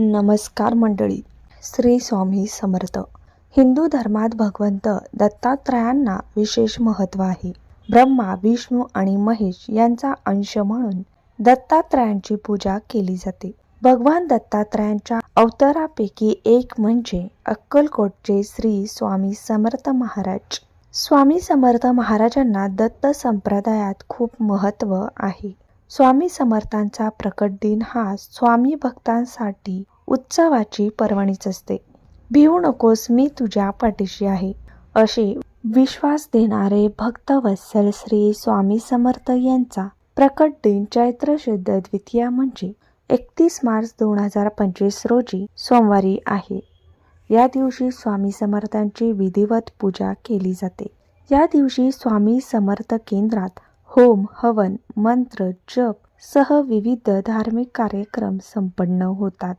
नमस्कार मंडळी. श्री स्वामी समर्थ. हिंदू धर्मात भगवंत दत्तात्रयांना विशेष महत्त्व आहे. ब्रह्मा विष्णू आणि महेश यांचा अंश म्हणून दत्तात्रयांची पूजा केली जाते. भगवान दत्तात्रयांच्या अवतारापैकी एक म्हणजे अक्कलकोटचे श्री स्वामी समर्थ महाराज. स्वामी समर्थ महाराजांना दत्त संप्रदायात खूप महत्त्व आहे. स्वामी समर्थांचा प्रकट दिन हा स्वामी भक्तांसाठी उत्सवाची पर्वणीच असते. भिवू नकोस मी तुझ्या पाठीशी आहे. असे विश्वास देणारे भक्तवत्सल श्री स्वामी समर्थ यांचा प्रकट दिन चैत्र शुद्ध द्वितीया म्हणजे एकतीस मार्च दोन हजार पंचवीस रोजी सोमवारी आहे. या दिवशी स्वामी समर्थांची विधिवत पूजा केली जाते. या दिवशी स्वामी समर्थ केंद्रात होम हवन मंत्र जप सह विविध धार्मिक कार्यक्रम संपन्न होतात.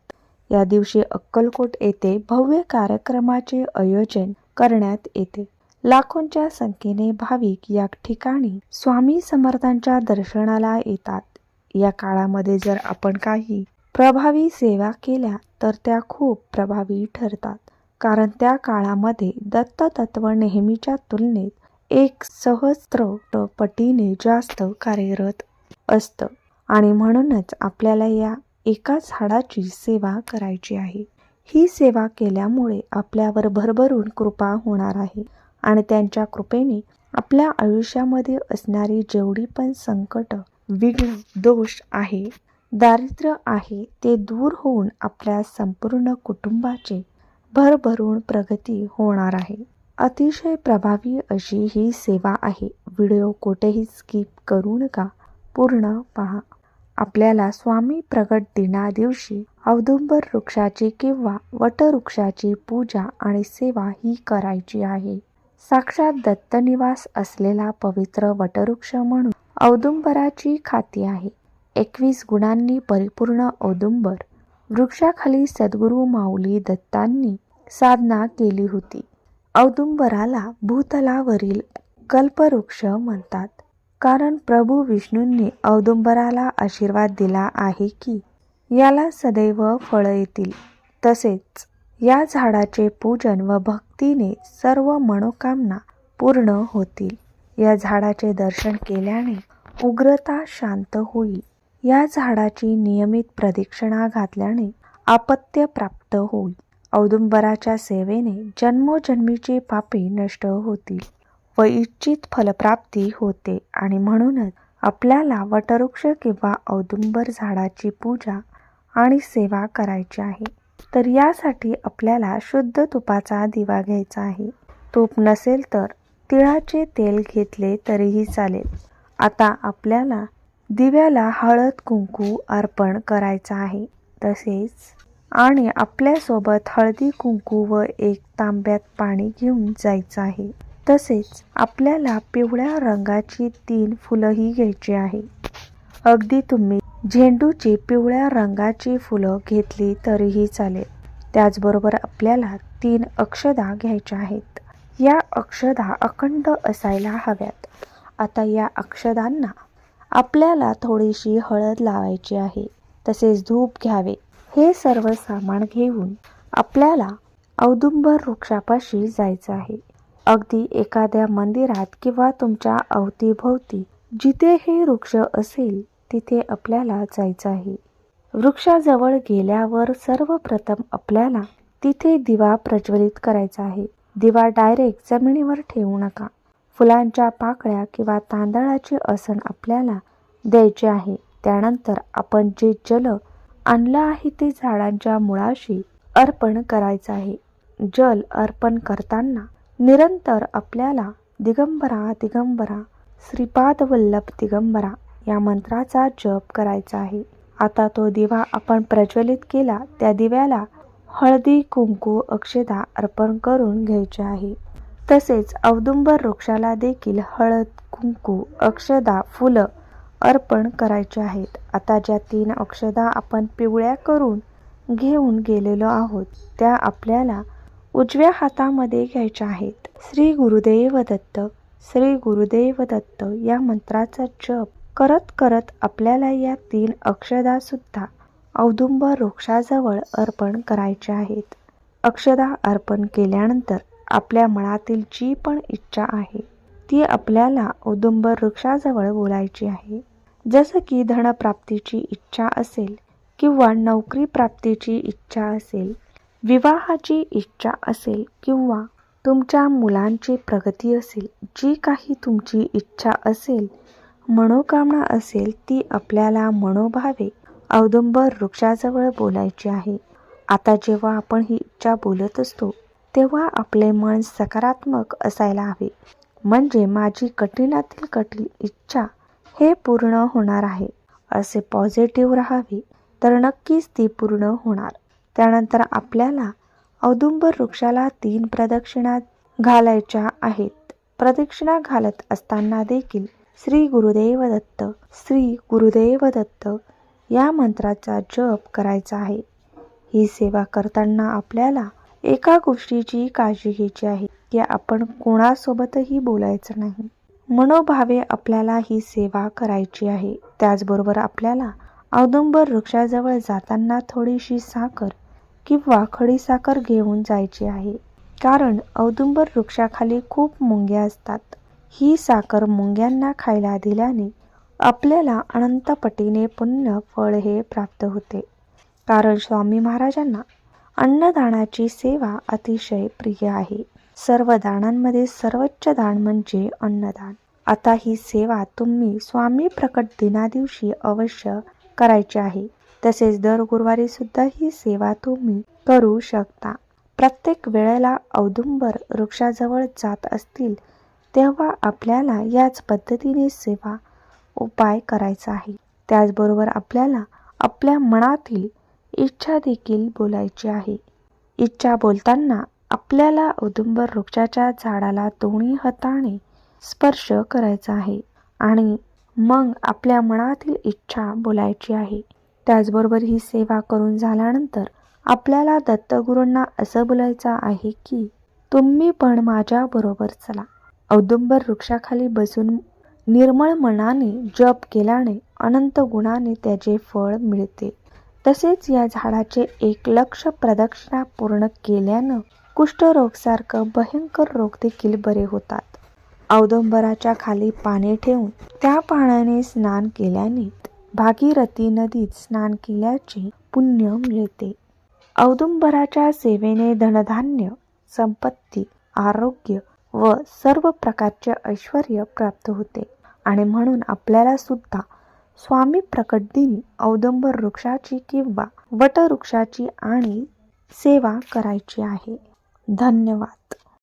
या दिवशी अक्कलकोट येथे भव्य कार्यक्रमाचे आयोजन करण्यात येते. लाखोंच्या संख्येने भाविक या ठिकाणी स्वामी समर्थांच्या दर्शनाला येतात. या काळामध्ये जर आपण काही प्रभावी सेवा केल्या तर त्या खूप प्रभावी ठरतात. कारण त्या काळामध्ये दत्त तत्व नेहमीच्या तुलनेत एक सहस्त्र पटीने जास्त कार्यरत असतं. आणि म्हणूनच आपल्याला या एका झाडाची सेवा करायची आहे. ही सेवा केल्यामुळे आपल्यावर भरभरून कृपा होणार आहे. आणि त्यांच्या कृपेने आपल्या आयुष्यामध्ये असणारी जेवढी पण संकट विघ्न दोष आहे दारिद्र्य आहे ते दूर होऊन आपल्या संपूर्ण कुटुंबाचे भरभरून प्रगती होणार आहे. अतिशय प्रभावी अशी ही सेवा आहे. व्हिडिओ कुठेही स्किप करू नका. पूर्ण पहा. आपल्याला स्वामी प्रगट दिना दिवशी औदुंबर वृक्षाची किंवा वटवृक्षाची पूजा आणि सेवा ही करायची आहे. साक्षात दत्तनिवास असलेला पवित्र वटवृक्ष म्हणून औदुंबराची खाती आहे. एकवीस गुणांनी परिपूर्ण औदुंबर. वृक्षाखाली सद्गुरू माऊली दत्तांनी साधना केली होती. औदुंबराला भूतलावरील कल्पवृक्ष म्हणतात. कारण प्रभू विष्णूंनी औदुंबराला आशीर्वाद दिला आहे की याला सदैव फळं येतील. तसेच या झाडाचे पूजन व भक्तीने सर्व मनोकामना पूर्ण होतील. या झाडाचे दर्शन केल्याने उग्रता शांत होईल. या झाडाची नियमित प्रदक्षिणा घातल्याने आपत्य प्राप्त होईल. औदुंबराच्या सेवेने जन्मोजन्मीची पापे नष्ट होतील व इच्छित फलप्राप्ती होते. आणि म्हणूनच आपल्याला वटवृक्ष किंवा औदुंबर झाडाची पूजा आणि सेवा करायची आहे. तर यासाठी आपल्याला शुद्ध तुपाचा दिवा घ्यायचा आहे. तूप नसेल तर तिळाचे तेल घेतले तरीही चालेल. आता आपल्याला दिव्याला हळद कुंकू अर्पण करायचं आहे. तसेच आणि आपल्यासोबत हळदी कुंकू व एक तांब्यात पाणी घेऊन जायचं आहे. तसेच आपल्याला पिवळ्या रंगाची तीन फुलंही घ्यायची आहे. अगदी तुम्ही झेंडूची पिवळ्या रंगाची फुलं घेतली तरीही चालेल. त्याचबरोबर आपल्याला तीन अक्षदा घ्यायच्या आहेत. या अक्षदा अखंड असायला हव्यात. आता या अक्षदांना आपल्याला थोडीशी हळद लावायची आहे. तसेच धूप घ्यावे. हे सर्व सामान घेऊन आपल्याला औदुंबर वृक्षापाशी जायचं आहे. अगदी एखाद्या मंदिरात किंवा तुमच्या अवतीभोवती जिथे हे वृक्ष असेल तिथे आपल्याला जायचं आहे. वृक्षाजवळ गेल्यावर सर्वप्रथम आपल्याला तिथे दिवा प्रज्वलित करायचा आहे. दिवा डायरेक्ट जमिनीवर ठेवू नका. फुलांच्या पाकळ्या किंवा तांदळाची आसन आपल्याला द्यायचे आहे. त्यानंतर आपण जे जल आणलं आहे ते झाडांच्या मुळाशी अर्पण करायचं आहे. जल अर्पण करताना निरंतर आपल्याला दिगंबरा दिगंबरा श्रीपाद वल्लभ दिगंबरा या मंत्राचा जप करायचा आहे. आता तो दिवा आपण प्रज्वलित केला त्या दिव्याला हळदी कुंकू अक्षदा अर्पण करून घ्यायचे आहे. तसेच औदुंबर वृक्षाला देखील हळद कुंकू अक्षदा फुलं अर्पण करायचे आहेत. आता ज्या तीन अक्षदा आपण पिवळ्या करून घेऊन गेलेलो आहोत त्या आपल्याला उजव्या हातामध्ये घ्यायच्या आहेत. श्री गुरुदेव दत्त श्री गुरुदेव दत्त या मंत्राचा जप करत करत आपल्याला या तीन अक्षदा सुद्धा औदुंबर वृक्षाजवळ अर्पण करायचे आहेत. अक्षदा अर्पण केल्यानंतर आपल्या मनातील जी पण इच्छा आहे ती आपल्याला औदुंबर वृक्षाजवळ बोलायची आहे. जसं की धनप्राप्तीची इच्छा असेल किंवा नोकरी प्राप्तीची इच्छा असेल विवाहाची इच्छा असेल किंवा तुमच्या मुलांची प्रगती असेल जी काही तुमची इच्छा असेल मनोकामना असेल ती आपल्याला मनोभावे औदुंबर वृक्षाजवळ बोलायची आहे. आता जेव्हा आपण ही इच्छा बोलत असतो तेव्हा आपले मन सकारात्मक असायला हवे. म्हणजे माझी कठीणातील कठीण इच्छा हे पूर्ण होणार आहे. असे पॉझिटिव्ह राहावे तर नक्कीच ती पूर्ण होणार. त्यानंतर आपल्याला औदुंबर वृक्षाला तीन प्रदक्षिणा घालायच्या आहेत. प्रदक्षिणा घालत असताना देखील श्री गुरुदेव दत्त श्री गुरुदेव दत्त या मंत्राचा जप करायचा आहे. ही सेवा करताना आपल्याला एका गोष्टीची काळजी घ्यायची आहे की आपण कोणासोबतही बोलायचं नाही. मनोभावे आपल्याला ही सेवा करायची आहे. त्याचबरोबर आपल्याला औदुंबर वृक्षाजवळ जाताना थोडीशी साखर किंवा खडी साखर घेऊन जायची आहे. कारण औदुंबर वृक्षाखाली खूप मुंग्या असतात. ही साखर मुंग्यांना खायला दिल्याने आपल्याला अनंत पटीने पुण्य फळ हे प्राप्त होते. कारण स्वामी महाराजांना अन्नदानाची सेवा अतिशय प्रिय आहे. सर्व दानांमध्ये सर्वोच्च दान म्हणजे अन्नदान. आता ही सेवा तुम्ही स्वामी प्रकट दिनादिवशी अवश्य करायची आहे. तसेच दर गुरुवारी सुद्धा ही सेवा तुम्ही करू शकता. प्रत्येक वेळेला औदुंबर वृक्षाजवळ जात असतील तेव्हा आपल्याला याच पद्धतीने सेवा उपाय करायचा आहे. त्याचबरोबर आपल्याला आपल्या मनातील इच्छा देखील बोलायची आहे. इच्छा बोलताना आपल्याला औदुंबर वृक्षाच्या झाडाला दोन्ही हाताने स्पर्श करायचा आहे आणि मग आपल्या मनातील इच्छा बोलायची आहे. त्याचबरोबर ही सेवा करून झाल्यानंतर आपल्याला दत्तगुरूंना असं बोलायचं आहे की तुम्ही पण माझ्याबरोबर चला. औदुंबर वृक्षाखाली बसून निर्मळ मनाने जप केल्याने अनंत गुणाने त्याचे फळ मिळते. तसेच या झाडाचे एक लक्ष प्रदक्षिणा पूर्ण केल्यानं कुष्ठरोगसारखं भयंकर रोग देखील बरे होतात. औदंबराच्या खाली पाणी ठेवून त्या पाण्याने स्नान केल्याने भागीरथी नदीत स्नान केल्याचे पुण्य मिळते. औदुंबराच्या सेवेने धनधान्य संपत्ती आरोग्य व सर्व प्रकारचे ऐश्वर प्राप्त होते आणि म्हणून आपल्याला सुद्धा स्वामी प्रकट दिनी वृक्षाची किंवा वटवृक्षाची आणि सेवा करायची आहे. धन्यवाद.